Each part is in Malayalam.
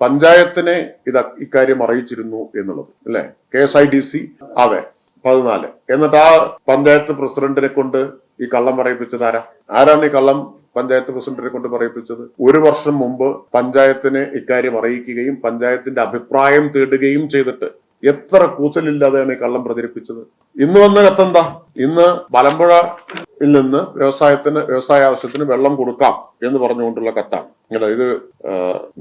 പഞ്ചായത്തിനെ ഇത് ഇക്കാര്യം അറിയിച്ചിരുന്നു എന്നുള്ളത് അല്ലെ? K S I D C അതെ പതിനാല്. എന്നിട്ട് ആ പഞ്ചായത്ത് പ്രസിഡന്റിനെ കൊണ്ട് ഈ കള്ളം പറയിപ്പിച്ചത് ആരാ? ആരാണ് ഈ കള്ളം പഞ്ചായത്ത് പ്രസിഡന്റിനെ കൊണ്ട് പറയിപ്പിച്ചത്? ഒരു വർഷം മുമ്പ് പഞ്ചായത്തിനെ ഇക്കാര്യം അറിയിക്കുകയും പഞ്ചായത്തിന്റെ അഭിപ്രായം തേടുകയും ചെയ്തിട്ട് എത്ര കൂസലില്ലാതെയാണ് ഈ കള്ളം പ്രചരിപ്പിച്ചത്? ഇന്ന് വന്ന കത്തെന്താ ഇന്ന് മലമ്പുഴയിൽ നിന്ന് വ്യവസായത്തിന് വ്യവസായ ആവശ്യത്തിന് വെള്ളം കൊടുക്കാം എന്ന് പറഞ്ഞുകൊണ്ടുള്ള കത്താണ്. അല്ല ഇത്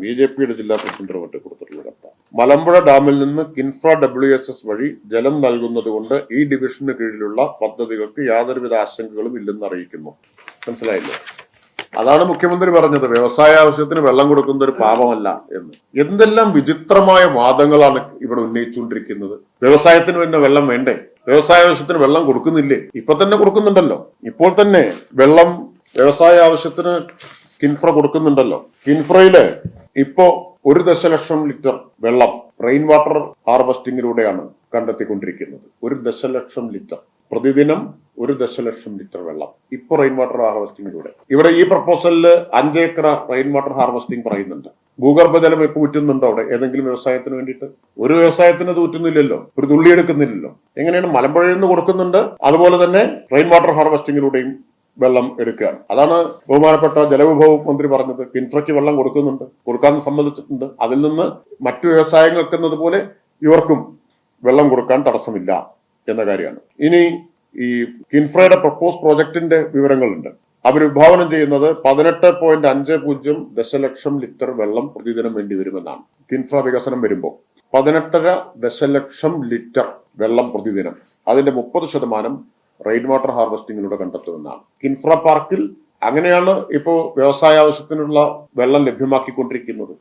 ബി ജെ പിയുടെ ജില്ലാ പ്രസിഡന്റ് മറ്റേ കൊടുത്തിട്ടുള്ള കത്താണ്. മലമ്പുഴ ഡാമിൽ നിന്ന് കിൻഫ്ര ഡബ്ല്യു എസ് എസ് വഴി ജലം നൽകുന്നത് കൊണ്ട് ഈ ഡിവിഷന് കീഴിലുള്ള പദ്ധതികൾക്ക് യാതൊരുവിധ ആശങ്കകളും ഇല്ലെന്ന് അറിയിക്കുന്നു. മനസ്സിലായില്ലേ? അതാണ് മുഖ്യമന്ത്രി പറഞ്ഞത്. വ്യവസായ ആവശ്യത്തിന് വെള്ളം കൊടുക്കുന്ന ഒരു പാപമല്ല എന്ന്. എന്തെല്ലാം വിചിത്രമായ വാദങ്ങളാണ് ഇവിടെ ഉന്നയിച്ചുകൊണ്ടിരിക്കുന്നത്. വ്യവസായത്തിന് പിന്നെ വെള്ളം വേണ്ടേ? വ്യവസായ ആവശ്യത്തിന് വെള്ളം കൊടുക്കുന്നില്ലേ? ഇപ്പൊ തന്നെ കൊടുക്കുന്നുണ്ടല്ലോ. ഇപ്പോൾ തന്നെ വെള്ളം വ്യവസായ ആവശ്യത്തിന് കിൻഫ്ര കൊടുക്കുന്നുണ്ടല്ലോ. കിൻഫ്രയിൽ ഇപ്പോ ഒരു ദശലക്ഷം ലിറ്റർ വെള്ളം റെയിൻ വാട്ടർ ഹാർവസ്റ്റിംഗിലൂടെയാണ് കണ്ടെത്തിക്കൊണ്ടിരിക്കുന്നത്. ഒരു ദശലക്ഷം ലിറ്റർ. പ്രതിദിനം ഒരു ദശലക്ഷം ലിറ്റർ വെള്ളം. ഇപ്പൊ റെയിൻ വാട്ടർ ഹാർവസ്റ്റിംഗിലൂടെ ഇവിടെ ഈ പ്രപ്പോസലിൽ അഞ്ചേക്കർ റെയിൻ വാട്ടർ ഹാർവെസ്റ്റിംഗ് പറയുന്നുണ്ട്. ഭൂഗർഭജലം ഇപ്പൊ ഊറ്റുന്നുണ്ടോ അവിടെ? ഏതെങ്കിലും വ്യവസായത്തിന് വേണ്ടിയിട്ട്? ഒരു വ്യവസായത്തിന് അത് ഊറ്റുന്നില്ലല്ലോ. ഒരു തുള്ളി എടുക്കുന്നില്ലല്ലോ. എങ്ങനെയാണ് മലമ്പുഴയിൽ നിന്ന് കൊടുക്കുന്നുണ്ട്. അതുപോലെ തന്നെ റെയിൻ വാട്ടർ ഹാർവസ്റ്റിംഗിലൂടെയും വെള്ളം എടുക്കുകയാണ്. അതാണ് ബഹുമാനപ്പെട്ട ജലവിഭവ മന്ത്രി പറഞ്ഞത്. കിൻഫ്രയ്ക്ക് വെള്ളം കൊടുക്കുന്നുണ്ട്. കൊടുക്കാൻ സംബന്ധിച്ചിട്ടുണ്ട് അതിൽ നിന്ന് മറ്റു വ്യവസായങ്ങൾക്ക് എന്നതുപോലെ ഇവർക്കും വെള്ളം കൊടുക്കാൻ തടസ്സമില്ല എന്ന കാര്യമാണ്. ഇനി ഈ കിൻഫ്രയുടെ പ്രപ്പോസ് പ്രോജക്റ്റിന്റെ വിവരങ്ങളുണ്ട്. അവർ വിഭാവനം ചെയ്യുന്നത് പതിനെട്ട് പോയിന്റ് അഞ്ച് പൂജ്യം ദശലക്ഷം ലിറ്റർ വെള്ളം പ്രതിദിനം വേണ്ടി വരുമെന്നാണ് കിൻഫ്ര വികസനം വരുമ്പോൾ പതിനെട്ടര ദശലക്ഷം ലിറ്റർ വെള്ളം പ്രതിദിനം അതിന്റെ മുപ്പത് ശതമാനം റെയിൻ വാട്ടർ ഹാർവെസ്റ്റിങ്ങിലൂടെ കണ്ടെത്തുമെന്നാണ്. കിൻഫ്ര പാർക്കിൽ അങ്ങനെയാണ് ഇപ്പോൾ വ്യവസായ ആവശ്യത്തിനുള്ള വെള്ളം ലഭ്യമാക്കിക്കൊണ്ടിരിക്കുന്നത്.